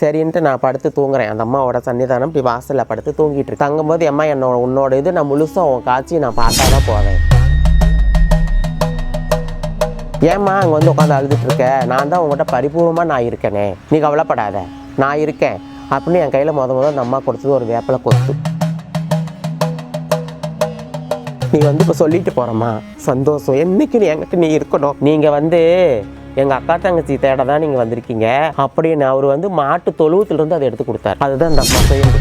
சரின்ட்டு நான் படுத்து தூங்குறேன். அந்த அம்மாவோட சன்னிதானம் இப்படி வாசலில் படுத்து தூங்கிட்டு இருக்கு. தங்கும்போது அம்மா என்னோட உன்னோட இது நான் முழுசாக உன் காட்சி நான் பார்த்தா தான் போவேன். ஏம்மா அங்கே வந்து உட்காந்து அழுதுட்டு இருக்க? நான் தான் உங்கள்கிட்ட பரிபூர்வமாக நான் இருக்கேனே. நீ கவலைப்படாத. நான் இருக்கேன். அப்படின்னு என் கையில் முத முத அந்த அம்மா கொடுத்தது ஒரு வேப்பில கொத்து. நீ வந்து இப்போ சொல்லிட்டு போகிறம்மா சந்தோஷம். என்னைக்கு நீ என்கிட்ட நீ இருக்கணும். நீங்கள் வந்து எங்கள் அக்கா தங்கச்சி தேட தான் நீங்கள் வந்திருக்கீங்க. அப்படின்னு அவர் வந்து மாட்டு தொழுவத்திலிருந்து அதை எடுத்து கொடுத்தாரு. அதுதான் இந்த அம்மா செய்யுது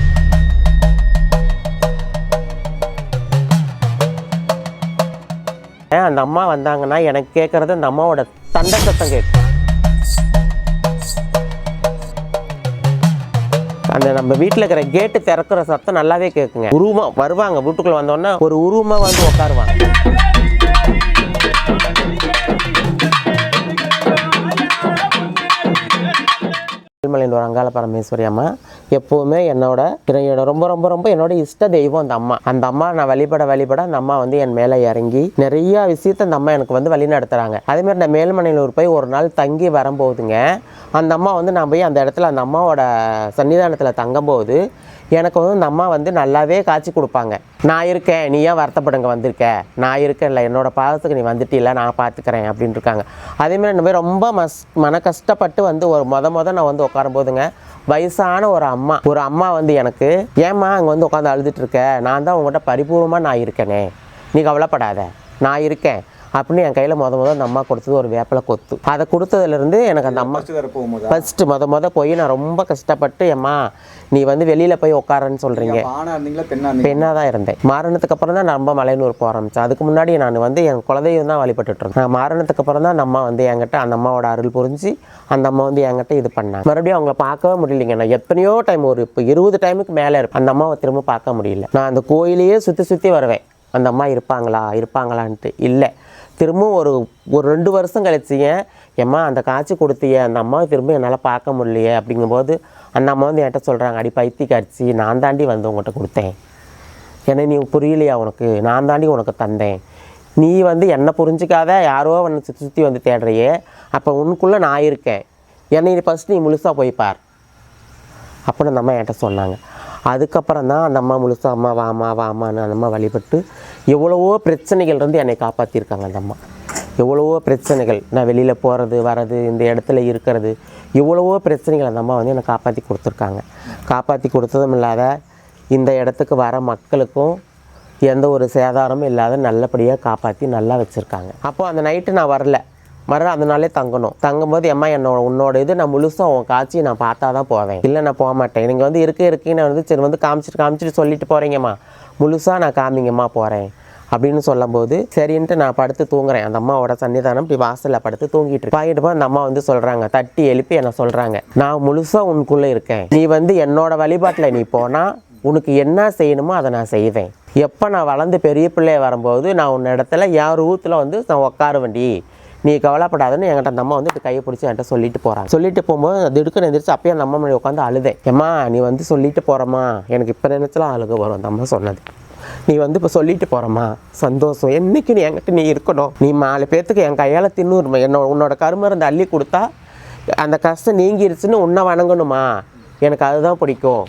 அந்த அம்மா வந்தாங்கன்னா எனக்கு கேட்குறது அந்த அம்மாவோட தண்டை சத்தம் கேட்கும். அந்த நம்ம வீட்டில் இருக்கிற கேட்டு திறக்கிற சத்தம் நல்லாவே கேட்குங்க உருவம் வருவாங்க. வீட்டுக்குள்ளே வந்தோன்னா ஒரு உருவமாக வந்து உட்காருவாங்க. திருமலையில் அங்காள பரமேஸ்வரி அம்மா எப்போவுமே என்னோட என்னோட ரொம்ப ரொம்ப ரொம்ப என்னோட இஷ்ட தெய்வம் அந்த அம்மா. அந்த அம்மா நான் வழிபட வழிபட அந்த அம்மா வந்து என் மேலே இறங்கி நிறைய விஷயத்த அந்த அம்மா எனக்கு வந்து வழி நடத்துகிறாங்க அதேமாதிரி நான் மேல்மனையிலூர் போய் ஒரு நாள் தங்கி வரும்போதுங்க அந்த அம்மா வந்து நான் போய் அந்த இடத்துல அந்த அம்மாவோட சன்னிதானத்தில் தங்கும்போது எனக்கு வந்து அந்த அம்மா வந்து நல்லாவே காய்ச்சி கொடுப்பாங்க. நான் இருக்கேன். நீ ஏன் வருத்தப்படுங்க? வந்திருக்க? நான் இருக்கேன்ல என்னோட பாதத்துக்கு நீ வந்துட்டில்ல நான் பார்த்துக்கிறேன். அப்படின்னு இருக்காங்க. அதேமாதிரி இந்த ரொம்ப மஸ் மன கஷ்டப்பட்டு வந்து ஒரு மொத மொதல் நான் வந்து உட்காரும் போதுங்க வயசான ஒரு அம்மா ஒரு அம்மா வந்து எனக்கு ஏம்மா அங்கே வந்து உட்காந்து அழுதுட்டு இருக்க? நான் தான் உங்கள்கிட்ட பரிபூர்வமாக நான் இருக்கேனே. நீ கவலைப்படாத. நான் இருக்கேன். அப்படின்னு என் கையில் முத முத அந்த அம்மா கொடுத்தது ஒரு வேப்பிலை கொத்து. அதை கொடுத்ததுலேருந்து எனக்கு அந்த அம்மா ஃபஸ்ட்டு முத முத போய் நான் ரொம்ப கஷ்டப்பட்டு அம்மா நீ வந்து வெளியில் போய் உட்காரன்னு சொல்கிறீங்க பெண்ணாக தான் இருந்தேன். மாறினதுக்கு அப்புறம் தான் நான் ரொம்ப மலையனூர் போக ஆரம்பித்தேன் அதுக்கு முன்னாடி நான் வந்து என் குலதெய்வம் தான் வழிபட்டுட்டு இருந்தேன். நான் மாறினதுக்கு அப்புறம் தான் அம்மா வந்து என்கிட்ட அந்த அம்மாவோட அருள் புரிஞ்சு அந்த அம்மா வந்து என்கிட்ட இது பண்ணாங்க. மறுபடியும் அவங்கள பார்க்கவே முடியலைங்க. நான் எத்தனையோ டைம் ஒரு இப்போ இருபது டைமுக்கு மேலே இருப்பேன். அந்த அம்மாவை திரும்ப பார்க்க முடியல. நான் அந்த கோயிலையே சுற்றி சுற்றி வருவேன். அந்த அம்மா இருப்பாங்களா இருப்பாங்களான்ட்டு. இல்லை. திரும்பவும் ஒரு ஒரு ரெண்டு வருஷம் கழிச்சிங்க ஏம்மா அந்த காய்ச்சி கொடுத்திய அந்த அம்மாவை திரும்ப என்னால் பார்க்க முடியலையே அப்படிங்கும்போது அந்த அம்மா வந்து என்கிட்ட சொல்கிறாங்க அடி பைத்தி கடிச்சு நான் தாண்டி வந்து உங்கள்கிட்ட கொடுத்தேன். ஏன்னா நீ புரியலையா உனக்கு? நான் தாண்டி உனக்கு தந்தேன். நீ வந்து என்னை புரிஞ்சிக்காத யாரோ உன்னை சுற்றி சுற்றி வந்து தேடுறியே. அப்போ உனக்குள்ளே நான் இருக்கேன். என்னை நீ ஃபஸ்ட் நீ முழுசாக போய் பார். அப்படின்னு அந்த அம்மா என்கிட்ட சொன்னாங்க. அதுக்கப்புறம் தான் அந்த அம்மா முழுசாக அம்மா வாமா வாமான்னு அந்த அம்மா வழிபட்டு எவ்வளவோ பிரச்சனைகள் இருந்து என்னை காப்பாற்றிருக்காங்க அந்த அம்மா. எவ்வளவோ பிரச்சனைகள் நான் வெளியில் போகிறது வர்றது இந்த இடத்துல இருக்கிறது எவ்வளவோ பிரச்சனைகள் அந்த அம்மா வந்து என்னை காப்பாற்றி கொடுத்துருக்காங்க. காப்பாற்றி கொடுத்ததும் இல்லாத இந்த இடத்துக்கு வர மக்களுக்கும் எந்த ஒரு சேதாரமும் இல்லாத நல்லபடியாக காப்பாற்றி நல்லா வச்சுருக்காங்க. அப்போ அந்த நைட்டு நான் வரல. மறு அதனாலே தங்கணும். தங்கும்போது அம்மா என்னோட உன்னோட இது நான் முழுசாக உன் காட்சி நான் பார்த்தா தான் போவேன். இல்லை நான் போக மாட்டேன். நீங்கள் வந்து இருக்கு நான் வந்து சரி வந்து காமிச்சிட்டு காமிச்சிட்டு சொல்லிட்டு போகிறீங்கம்மா முழுசாக நான் காமிங்கம்மா போகிறேன் அப்படின்னு சொல்லும்போது சரின்ட்டு நான் படுத்து தூங்குறேன். அந்த அம்மாவோட சன்னிதானம் இப்படி வாசலில் படுத்து தூங்கிட்டு பாயிட்டு போய் அந்த அம்மா வந்து சொல்கிறாங்க தட்டி எழுப்பி என்ன சொல்கிறாங்க நான் முழுசாக உனக்குள்ளே இருக்கேன். நீ வந்து என்னோட வழிபாட்டில் நீ போனால் உனக்கு என்ன செய்யணுமோ அதை நான் செய்வேன். எப்போ நான் வளர்ந்து பெரிய பிள்ளைய வரும்போது நான் உன் இடத்துல யார் ஊத்தில் வந்து நான் உட்காருவேண்டி நீ கவலைப்படாதுன்னு என்கிட்ட அந்த அம்மா வந்து இப்படி கையை பிடிச்சி என்கிட்ட சொல்லிட்டு போகிறாங்க சொல்லிட்டு போகும்போது அது எடுக்க எந்திரிச்சு அப்பயே அந்த அம்மா முன்னாடி உட்காந்து அழுதேன் ஏம்மா நீ வந்து சொல்லிட்டு போகிறம்மா எனக்கு இப்போ நினச்சலாம் அழுக வரும் அந்த அம்மா சொன்னது. நீ வந்து இப்போ சொல்லிட்டு போகிறம்மா சந்தோஷம். என்றைக்கு நீ என்கிட்ட நீ இருக்கணும்? நீ நாலு பேர்த்துக்கு என் கையால் தின்னுருமா என்னோட உன்னோட கருமருந்து அள்ளி கொடுத்தா அந்த கஷ்டம் நீங்கிருச்சுன்னு உன்னை வணங்கணுமா? எனக்கு அதுதான் பிடிக்கும்.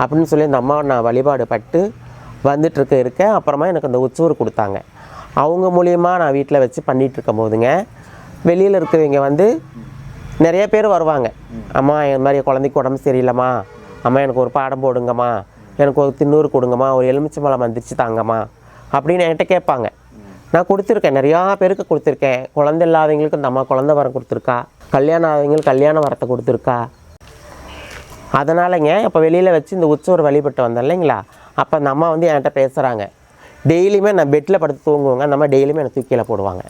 அப்படின்னு சொல்லி அந்த அம்மாவை நான் வழிபாடு பட்டு வந்துட்டுருக்க இருக்கேன் அப்புறமா எனக்கு அந்த உச்சூர் கொடுத்தாங்க. அவங்க மூலியமாக நான் வீட்டில் வச்சு பண்ணிகிட்ருக்கும் போதுங்க வெளியில் இருக்கிறவங்க வந்து நிறைய பேர் வருவாங்க. அம்மா இந்த மாதிரி குழந்தைக்கு உடம்பு சரியில்லைம்மா. அம்மா எனக்கு ஒரு பாடம் போடுங்கம்மா. எனக்கு ஒரு தின்னூறு கொடுங்கம்மா. ஒரு எலுமிச்சம்பழம் வந்துருச்சு தாங்கம்மா. அப்படின்னு என்கிட்ட கேட்பாங்க. நான் கொடுத்துருக்கேன். நிறையா பேருக்கு கொடுத்துருக்கேன். குழந்தை இல்லாதவங்களுக்கு இந்த அம்மா குழந்தை வரம் கொடுத்துருக்கா. கல்யாணம் ஆதவங்களுக்கு கல்யாண வரத்தை கொடுத்துருக்கா. அதனாலங்க இப்போ வெளியில் வச்சு இந்த உற்சவர் வழிபட்டு வந்தேன் இல்லைங்களா? அப்போ அந்த அம்மா வந்து என்கிட்ட பேசுகிறாங்க டெய்லியுமே நான் பெட்டில் படுத்து தூங்குவாங்க. அந்த அம்மா டெய்லியுமே என்னை தூக்கி கீழே போடுவாங்க.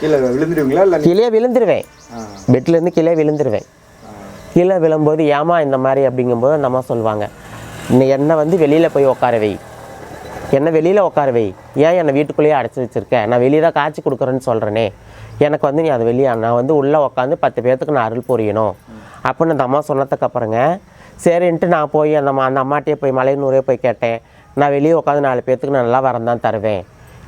கீழே விழுந்துடுவீங்களா? இல்லை கீழே விழுந்துருவேன். பெட்லேருந்து கீழே விழுந்துருவேன். கீழே விழும்போது ஏமா இந்த மாதிரி? அப்படிங்கும்போது அந்த அம்மா சொல்லுவாங்க "நீ என்னை வந்து வெளியில் போய் உட்கார வை. என்னை வெளியில் உட்கார வை. ஏன் என்னை வீட்டுக்குள்ளேயே அடைச்சி வச்சிருக்க? நான் வெளியே தான் காய்ச்சி கொடுக்குறேன்னு சொல்கிறேனே எனக்கு வந்து நீ அதை வெளியே நான் வந்து உள்ளே உட்காந்து பத்து பேர்த்துக்கு நான் அருள் புரியணும். அப்படின்னு அந்த அம்மா சொன்னதுக்கு அப்புறங்க சரின்ட்டு நான் போய் அந்த அந்த அம்மாட்டே போய் மலையனூரே போய் கேட்டேன். நான் வெளியே உட்காந்து நாலு பேர்த்துக்கு நான் நல்லா வரம் தான் தருவேன்.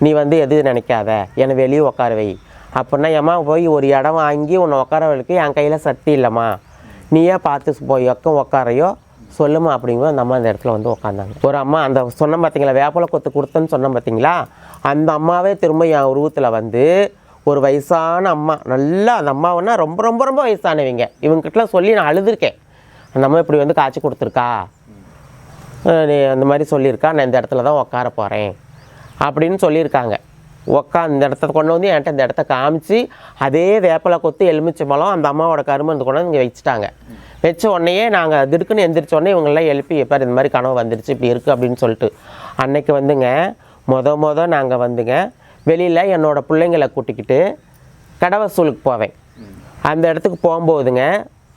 நீ வந்து எது நினைக்காத. என்னை வெளியே உட்கார வை. அப்படின்னா ஏம்மா போய் ஒரு இடம் வாங்கி உன்னை உட்காரவளுக்கு என் கையில் சக்தி இல்லைம்மா. நீயே பார்த்து போய் எக்கம் உட்காரையோ சொல்லுமா அப்படிங்கும்போது அந்த அம்மா அந்த இடத்துல வந்து உட்காந்தாங்க ஒரு அம்மா அந்த சொன்ன பார்த்தீங்களா வேப்பலை கொத்து கொடுத்தேன்னு சொன்ன பார்த்தீங்களா அந்த அம்மாவே திரும்ப என் உருவத்தில் வந்து ஒரு வயசான அம்மா நல்லா அந்த அம்மாவுன்னா ரொம்ப ரொம்ப ரொம்ப வயசானவங்க. இவங்ககிட்டலாம் சொல்லி நான் அழுதுருக்கேன். அந்த அம்மா இப்படி வந்து காய்ச்சி கொடுத்துருக்கா? நீ அந்த மாதிரி சொல்லியிருக்கா நான் இந்த இடத்துல தான் உட்கார போகிறேன் அப்படின்னு சொல்லியிருக்காங்க. உக்கா இந்த இடத்த கொண்டு வந்து என்கிட்ட இந்த இடத்த காமிச்சு அதே வேப்பலை கொத்து எலுமிச்சை பழம் அந்த அம்மாவோட கருமந்து கொண்டு வந்து இங்கே வச்சுட்டாங்க. வச்ச உடனேயே நாங்கள் திடுக்குன்னு எந்திரிச்சோடனே இவங்கெல்லாம் எழுப்பி எப்போ இந்த மாதிரி கனவு வந்துருச்சு இப்படி இருக்குது அப்படின்னு சொல்லிட்டு. அன்னைக்கு வந்துங்க மொத மொத நாங்கள் வந்துங்க வெளியில் என்னோடய பிள்ளைங்களை கூட்டிக்கிட்டு கடவசூலுக்கு போவேன். அந்த இடத்துக்கு போகும்போதுங்க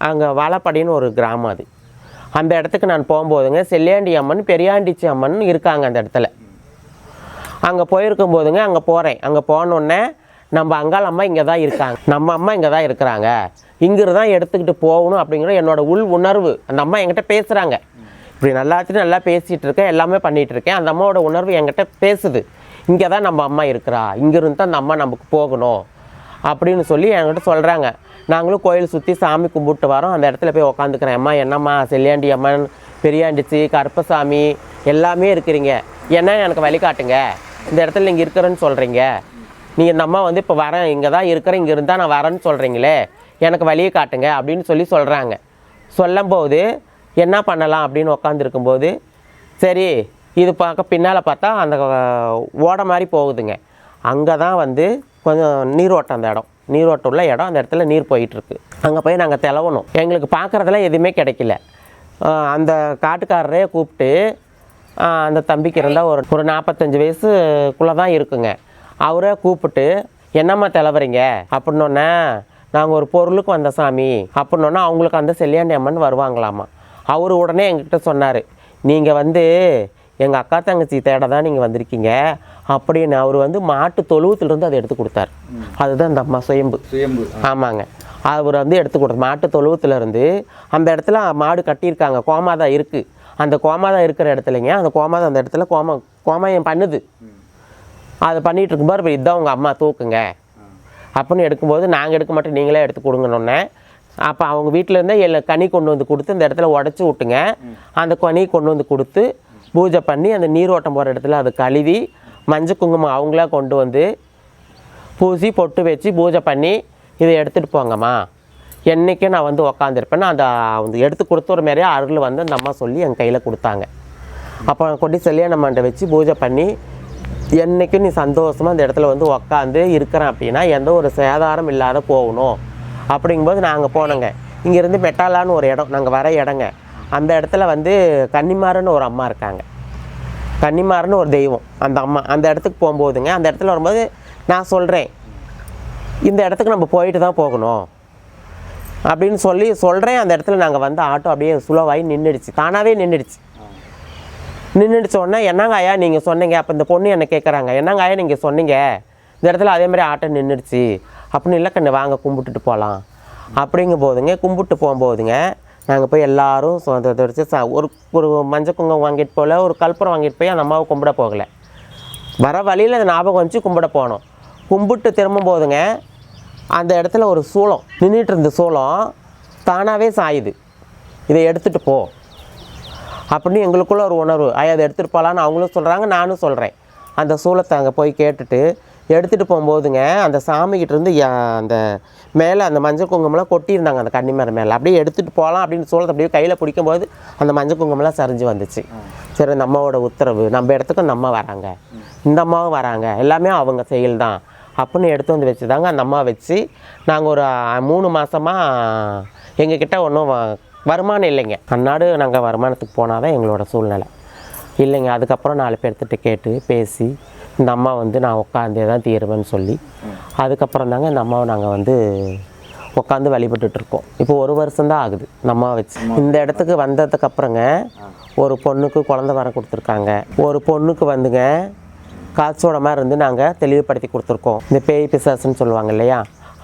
அங்கே வாழப்படின்னு ஒரு கிராமம் அது. அந்த இடத்துக்கு நான் போகும்போதுங்க செல்லியாண்டி அம்மன் பெரியாண்டிச்சி அம்மன் இருக்காங்க அந்த இடத்துல. அங்கே போயிருக்கும் போதுங்க அங்கே போகிறேன் அங்கே போனோடனே நம்ம அங்காள் அம்மா இங்கே தான் இருக்காங்க. நம்ம அம்மா இங்கே தான் இருக்கிறாங்க. இங்கிருந்து தான் எடுத்துக்கிட்டு போகணும் அப்படிங்கிற என்னோடய உள் உணர்வு. அந்த அம்மா என்கிட்ட பேசுகிறாங்க இப்படி நல்லாத்தையும் நல்லா பேசிகிட்டு இருக்கேன் எல்லாமே பண்ணிகிட்டு இருக்கேன். அந்த அம்மாவோட உணர்வு என்கிட்ட பேசுது. இங்கே தான் நம்ம அம்மா இருக்கிறா. இங்கிருந்து தான் அந்த அம்மா நமக்கு போகணும் அப்படின்னு சொல்லி என்கிட்ட சொல்கிறாங்க நாங்களும் கோயில் சுற்றி சாமி கும்பிட்டு வரோம். அந்த இடத்துல போய் உக்காந்துக்கிறேன். அம்மா என்னம்மா செல்லியாண்டி அம்மன் பெரியாண்டிச்சி கருப்பசாமி எல்லாமே இருக்கிறீங்க. என்ன எனக்கு வழிகாட்டுங்க இந்த இடத்துல நீங்கள் இருக்கிறேன்னு சொல்கிறீங்க நீங்கள் இந்த அம்மா வந்து இப்போ வரேன். இங்கே தான் இருக்கிறேன். இங்கே இருந்தால் நான் வரேன்னு சொல்கிறீங்களே எனக்கு வழியை காட்டுங்க அப்படின்னு சொல்லி சொல்கிறாங்க சொல்லும்போது என்ன பண்ணலாம் அப்படின்னு உக்காந்துருக்கும்போது சரி இது பார்க்க பின்னால் பார்த்தா அந்த ஓட மாதிரி போகுதுங்க. அங்கே தான் வந்து கொஞ்சம் நீரோட்டம் அந்த இடம். நீரோட்டம் உள்ள இடம் அந்த இடத்துல நீர் போயிட்டுருக்கு. அங்கே போய் நாங்கள் தெலவணும் எங்களுக்கு பார்க்குறதெல்லாம் எதுவுமே கிடைக்கல. அந்த காட்டுக்காரரே கூப்பிட்டு அந்த தம்பிக்கு இருந்தால் ஒரு ஒரு நாற்பத்தஞ்சு வயசுக்குள்ளே தான் இருக்குங்க. அவரே கூப்பிட்டு என்னம்மா தெலவறீங்க அப்படின்னோடனே நாங்கள் ஒரு பொருளுக்கு வந்த சாமி. அப்படின்னோன்னா அவங்களுக்கு அந்த செல்லியாண்டி அம்மன் வருவாங்களாமா அவர் உடனே எங்ககிட்ட சொன்னார் நீங்கள் வந்து எங்கள் அக்கா தங்கச்சி தேட தான் நீங்கள் வந்திருக்கீங்க. அப்படின்னு அவர் வந்து மாட்டு தொழுவத்திலிருந்து அதை எடுத்து கொடுத்தாரு. அதுதான் அந்த அம்மா சுயம்பு. சுயம்பு. ஆமாங்க. அவர் வந்து எடுத்து கொடுத்து மாட்டு தொழுவத்துல இருந்து அந்த இடத்துல மாடு கட்டியிருக்காங்க. கோமாதா இருக்குது அந்த கோமாதா இருக்கிற இடத்துலங்க அந்த கோமாதா அந்த இடத்துல கோமா கோமாயம் பண்ணுது. அதை பண்ணிட்டு இருக்கும்போது இதுதான் உங்கள் அம்மா தூக்குங்க. அப்படின்னு எடுக்கும்போது நாங்கள் எடுக்க மாட்டோம் நீங்களே எடுத்து கொடுங்கன்னொன்னே அப்போ அவங்க வீட்டில் இருந்தே எல்லா கனி கொண்டு வந்து கொடுத்து இந்த இடத்துல உடச்சி விட்டுங்க. அந்த கனி கொண்டு வந்து கொடுத்து பூஜை பண்ணி அந்த நீரோட்டம் போகிற இடத்துல அதை கழுவி மஞ்சள் குங்குமம் அவங்களா கொண்டு வந்து பூசி பொட்டு வச்சு பூஜை பண்ணி இதை எடுத்துகிட்டு போங்கம்மா. என்றைக்கே நான் வந்து உக்காந்துருப்பேன்னு அந்த வந்து எடுத்து கொடுத்த ஒரு மாதிரியே அருள் வந்து அந்த அம்மா சொல்லி என் கையில் கொடுத்தாங்க. அப்போ கொண்டு செல்லியான மண்டை வச்சு பூஜை பண்ணி என்றைக்கும் நீ சந்தோஷமாக அந்த இடத்துல வந்து உக்காந்து இருக்கிறேன் அப்படின்னா எந்த ஒரு சேதாரம் இல்லாத போகணும். அப்படிங்கும்போது நாங்கள் போனோங்க. இங்கேருந்து மெட்டாலான்னு ஒரு இடம் நாங்கள் வர இடங்க. அந்த இடத்துல வந்து கன்னிமாருன்னு ஒரு அம்மா இருக்காங்க. கன்னிமாருன்னு ஒரு தெய்வம். அந்த அம்மா அந்த இடத்துக்கு போகும்போதுங்க அந்த இடத்துல வரும்போது நான் சொல்கிறேன் இந்த இடத்துக்கு நம்ம போயிட்டு தான் போகணும். அப்படின்னு சொல்லி சொல்கிறேன் அந்த இடத்துல நாங்கள் வந்து ஆட்டோ அப்படியே சுலோவாகி நின்றுடுச்சு தானாகவே நின்றுடுச்சு நின்றுடுச்ச உடனே என்னங்க ஐயா நீங்கள் சொன்னீங்க அப்போ இந்த பொண்ணு என்ன கேட்குறாங்க என்னங்க ஐயா நீங்கள் சொன்னீங்க? இந்த இடத்துல அதே மாதிரி ஆட்டோ நின்றுடுச்சு அப்படின்னு இல்லை கண்ணு வாங்க கும்பிட்டுட்டு போகலாம் அப்படிங்கும் போதுங்க கும்பிட்டு போகும்போதுங்க நாங்கள் போய் எல்லாரும் சொந்த சா ஒரு ஒரு மஞ்சள் குங்குமம் வாங்கிட்டு போகல ஒரு கல்பூரம் வாங்கிட்டு போய் அந்த அம்மாவை கும்பிட போகலை. வர வழியில் அந்த ஞாபகம் வச்சு கும்பிட போனோம். கும்பிட்டு திரும்பும் போதுங்க அந்த இடத்துல ஒரு சூளம் நின்றுட்டு இருந்த சூளம் தானாகவே சாயுது. இதை எடுத்துகிட்டு போ. அப்படின்னு எங்களுக்குள்ள ஒரு உணர்வு. ஐயா அதை எடுத்துகிட்டு போகலான்னு அவங்களும் சொல்கிறாங்க நானும் சொல்கிறேன் அந்த சூளத்தை அங்கே போய் கேட்டுட்டு எடுத்துகிட்டு போகும்போதுங்க அந்த சாமிக்கிட்ட இருந்து அந்த மேலே அந்த மஞ்சள் குங்குமம்லாம் கொட்டியிருந்தாங்க அந்த கன்னிமரம் மேலே. அப்படியே எடுத்துகிட்டு போகலாம் அப்படின்னு சூளத்தை அப்படியே கையில் பிடிக்கும்போது அந்த மஞ்சள் குங்குமம்லாம் சரிஞ்சு வந்துச்சு. சரி அந்த அம்மாவோட உத்தரவு நம்ம இடத்துக்கு நம்ம வராங்க. இந்த அம்மாவும் வராங்க. எல்லாமே அவங்க செயல் தான் அப்படின்னு எடுத்து வந்து வச்சு தாங்க அந்த அம்மா வச்சு நாங்கள் ஒரு மூணு மாதமாக எங்ககிட்ட ஒன்றும் வருமானம் இல்லைங்க. அந்நாடு நாங்கள் வருமானத்துக்கு போனால் தான் எங்களோட சூழ்நிலை. இல்லைங்க அதுக்கப்புறம் நாலு பேர்த்திட்ட கேட்டு பேசி இந்த அம்மா வந்து நான் உட்காந்தே தான் தீருவேன்னு சொல்லி. அதுக்கப்புறம் தாங்க இந்த அம்மாவை நாங்கள் வந்து உட்காந்து வழிபட்டுட்டு இருக்கோம் இப்போ ஒரு வருஷம்தான் ஆகுது. அம்மாவை வச்சு. இந்த இடத்துக்கு வந்ததுக்கு அப்புறங்க ஒரு பொண்ணுக்கு குழந்தை வர கொடுத்துருக்காங்க. ஒரு பொண்ணுக்கு வந்துங்க காய்ச்சோட மாதிரி இருந்து நாங்கள் தெளிவுபடுத்தி கொடுத்துருக்கோம். இந்த பேய் பிசாசுன்னு சொல்லுவாங்க இல்லையா?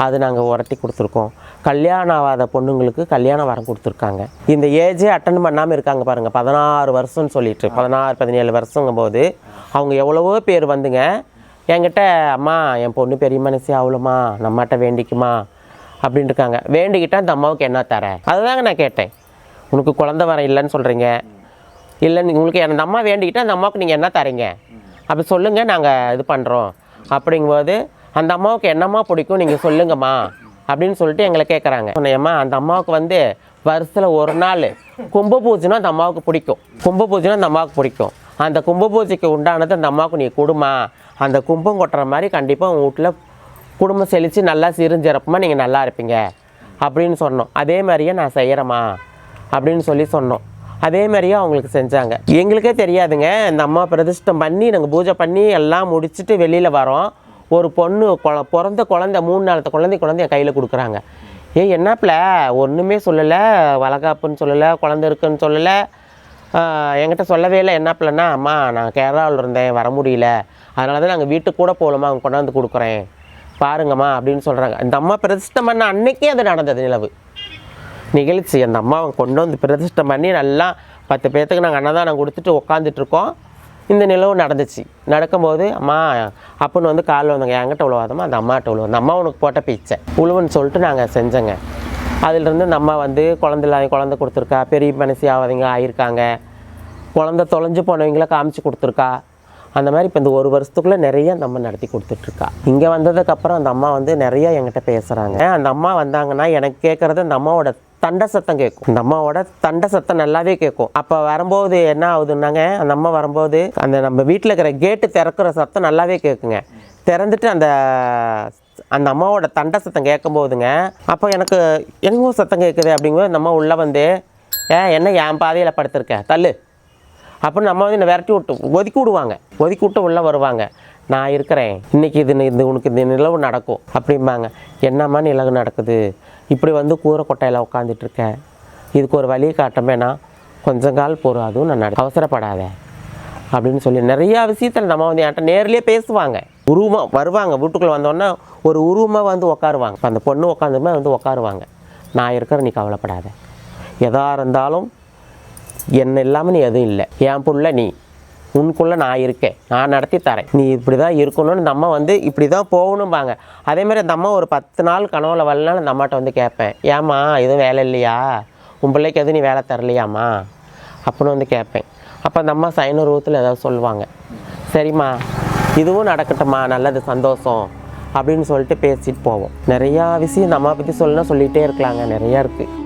அது நாங்கள் உரட்டி கொடுத்துருக்கோம். கல்யாணம் ஆகாத பொண்ணுங்களுக்கு கல்யாணம் வரம் கொடுத்துருக்காங்க. இந்த ஏஜே அட்டன் பண்ணாமல் இருக்காங்க பாருங்கள் பதினாறு வருஷம்னு சொல்லிட்டு பதினாறு பதினேழு வருஷங்கும் போது அவங்க எவ்வளவோ பேர் வந்துங்க என்கிட்ட அம்மா என் பொண்ணு பெரிய மனசே அவ்வளோமா நம்மகிட்ட வேண்டிக்குமா? அப்படின்னு இருக்காங்க வேண்டிக்கிட்டால் அந்த அம்மாவுக்கு என்ன தர? அதுதாங்க நான் கேட்டேன். உனக்கு குழந்த வர இல்லைன்னு சொல்கிறீங்க இல்லை உங்களுக்கு அந்த அம்மா வேண்டிக்கிட்டால் அந்த அம்மாவுக்கு நீங்கள் என்ன தரீங்க? அப்படி சொல்லுங்கள் நாங்கள் இது பண்ணுறோம் அப்படிங்கும்போது அந்த அம்மாவுக்கு என்னம்மா பிடிக்கும்? நீங்கள் சொல்லுங்கம்மா. அப்படின்னு சொல்லிட்டு எங்களை கேட்குறாங்க சொன்னேம்மா அந்த அம்மாவுக்கு வந்து வருஷத்தில் ஒரு நாள் கும்ப பூஜைனா அந்த அம்மாவுக்கு பிடிக்கும். கும்ப பூஜைனா அந்த அம்மாவுக்கு பிடிக்கும். அந்த கும்ப பூஜைக்கு உண்டானது அந்த அம்மாவுக்கு நீ கொடுமா? அந்த கும்பம் கொட்டுற மாதிரி கண்டிப்பாக உங்கள் வீட்டில் குடும்பம் செழித்து நல்லா சிறுஞ்சிறப்புமா நீங்கள் நல்லா இருப்பீங்க. அப்படின்னு சொன்னோம். அதே மாதிரியே நான் செய்கிறேம்மா அப்படின்னு சொல்லி சொன்னோம். அதே மாதிரியே அவங்களுக்கு செஞ்சாங்க. எங்களுக்கே தெரியாதுங்க. இந்த அம்மா பிரதிஷ்டம் பண்ணி நாங்கள் பூஜை பண்ணி எல்லாம் முடிச்சுட்டு வெளியில் வரோம். ஒரு பொண்ணு குழ பிறந்த குழந்தை மூணு நாளத்த குழந்தை குழந்தைய கையில் கொடுக்குறாங்க. ஏ என்னப்பில்? ஒன்றுமே சொல்லலை. வளகாப்புன்னு சொல்லலை குழந்தை இருக்குன்னு சொல்லலை. என்கிட்ட சொல்லவே இல்லை. என்ன பிள்ளைன்னா அம்மா நான் கேரளாவில் இருந்தேன். வர முடியல. அதனால தான் நாங்கள் வீட்டுக்கு கூட போகலாமா அவங்க கொண்டாந்து கொடுக்குறேன். பாருங்கம்மா அப்படின்னு சொல்கிறாங்க இந்த அம்மா பிரதிஷ்டம் பண்ண அன்னைக்கே அது நடந்தது நிலவு. நிகழ்ச்சி. அந்த அவங்க கொண்டு வந்து பிரதிஷ்டம் பண்ணி நல்லா பத்து பேர்த்துக்கு நாங்கள் அன்னதானம் கொடுத்துட்டு உட்காந்துட்ருக்கோம் இந்த நிலவு நடந்துச்சு. நடக்கும்போது அம்மா அப்பன்னு வந்து காலில் வந்தாங்க என்கிட்ட உழுவாதம்மா அந்த அம்மாட்ட உழுவு. அந்த அம்மா உனக்கு போட்ட பீச்சை. உழுவுன்னு சொல்லிட்டு நாங்கள் செஞ்சோங்க. அதிலிருந்து நம்ம அம்மா வந்து குழந்தை இல்லாத குழந்தை கொடுத்துருக்கா. பெரிய மனசி ஆகாதவங்க ஆயிருக்காங்க. குழந்த தொலைஞ்சு போனவங்கள காமிச்சு கொடுத்துருக்கா. அந்த மாதிரி இப்போ இந்த ஒரு வருஷத்துக்குள்ளே நிறைய அந்த அம்மா நடத்தி கொடுத்துட்ருக்கா. இங்கே வந்ததுக்கப்புறம் அந்த அம்மா வந்து நிறையா என்கிட்ட பேசுகிறாங்க அந்த அம்மா வந்தாங்கன்னா எனக்கு கேட்குறது அந்த அம்மாவோட தண்டை சத்தம் கேட்கும் அந்த அம்மாவோட தண்டை சத்தம் நல்லாவே கேட்கும் அப்போ வரும்போது என்ன ஆகுதுன்னாங்க? அந்த அம்மா வரும்போது அந்த நம்ம வீட்டில் இருக்கிற கேட்டு திறக்கிற சத்தம் நல்லாவே கேட்குங்க திறந்துட்டு அந்த அந்த அம்மாவோட தண்டை சத்தம் கேட்கும் போதுங்க அப்போ எனக்கு எங்கோ சத்தம் கேட்குது அப்படிங்கும்போது அந்த அம்மா உள்ளே வந்து ஏ என்ன என் பாதையில் படுத்திருக்க? தள்ளு. அப்படின்னு நம்ம வந்து என்னை விரட்டி விட்டு ஒதுக்கி விடுவாங்க. ஒதுக்கி விட்டு உள்ளே வருவாங்க. நான் இருக்கிறேன். இன்றைக்கி இது இது உனக்கு இந்த நிலவு நடக்கும். அப்படிம்பாங்க. என்னம்மா நிலவு நடக்குது? இப்படி வந்து கூரை கொட்டையில் உட்காந்துட்ருக்க இதுக்கு ஒரு வழி காட்டமேனா கொஞ்சம் கால் போகிறோம் அதுவும் நான் நட அவசரப்படாத. அப்படின்னு சொல்லி நிறையா விஷயத்தில் நம்ம வந்து என்கிட்ட நேர்லேயே பேசுவாங்க. உருவமாக வருவாங்க. வீட்டுக்குள்ளே வந்தோடனே ஒரு உருவமாக வந்து உட்காருவாங்க. இப்போ அந்த பொண்ணு உட்காந்துமே வந்து உட்காருவாங்க. நான் இருக்கிற நீ கவலைப்படாத. எதாக இருந்தாலும் என்ன இல்லாமல் நீ எதுவும் இல்லை. என் புள்ள நீ. உனக்குள்ளே நான் இருக்கேன். நான் நடத்தி தரேன். நீ இப்படி தான் இருக்கணும்னு இந்த அம்மா வந்து இப்படி தான் போகணும்பாங்க அதேமாதிரி அந்த அம்மா ஒரு பத்து நாள் கனவுல வரலனாலும் அந்த அம்மாட்ட வந்து கேட்பேன். ஏம்மா எதுவும் வேலை இல்லையா? உன் பிள்ளைக்கு எதுவும் நீ வேலை தரலையாம்மா? அப்படின்னு வந்து கேட்பேன். அப்போ அந்த அம்மா சைன ரூபத்தில் ஏதாவது சொல்லுவாங்க. சரிம்மா இதுவும் நடக்கட்டும்மா. நல்லது சந்தோஷம் அப்படின்னு சொல்லிட்டு பேசிட்டு போவோம். நிறையா விஷயம் இந்த அம்மா பற்றி சொல்லணும்னா சொல்லிகிட்டே இருக்கலாங்க. நிறையா இருக்குது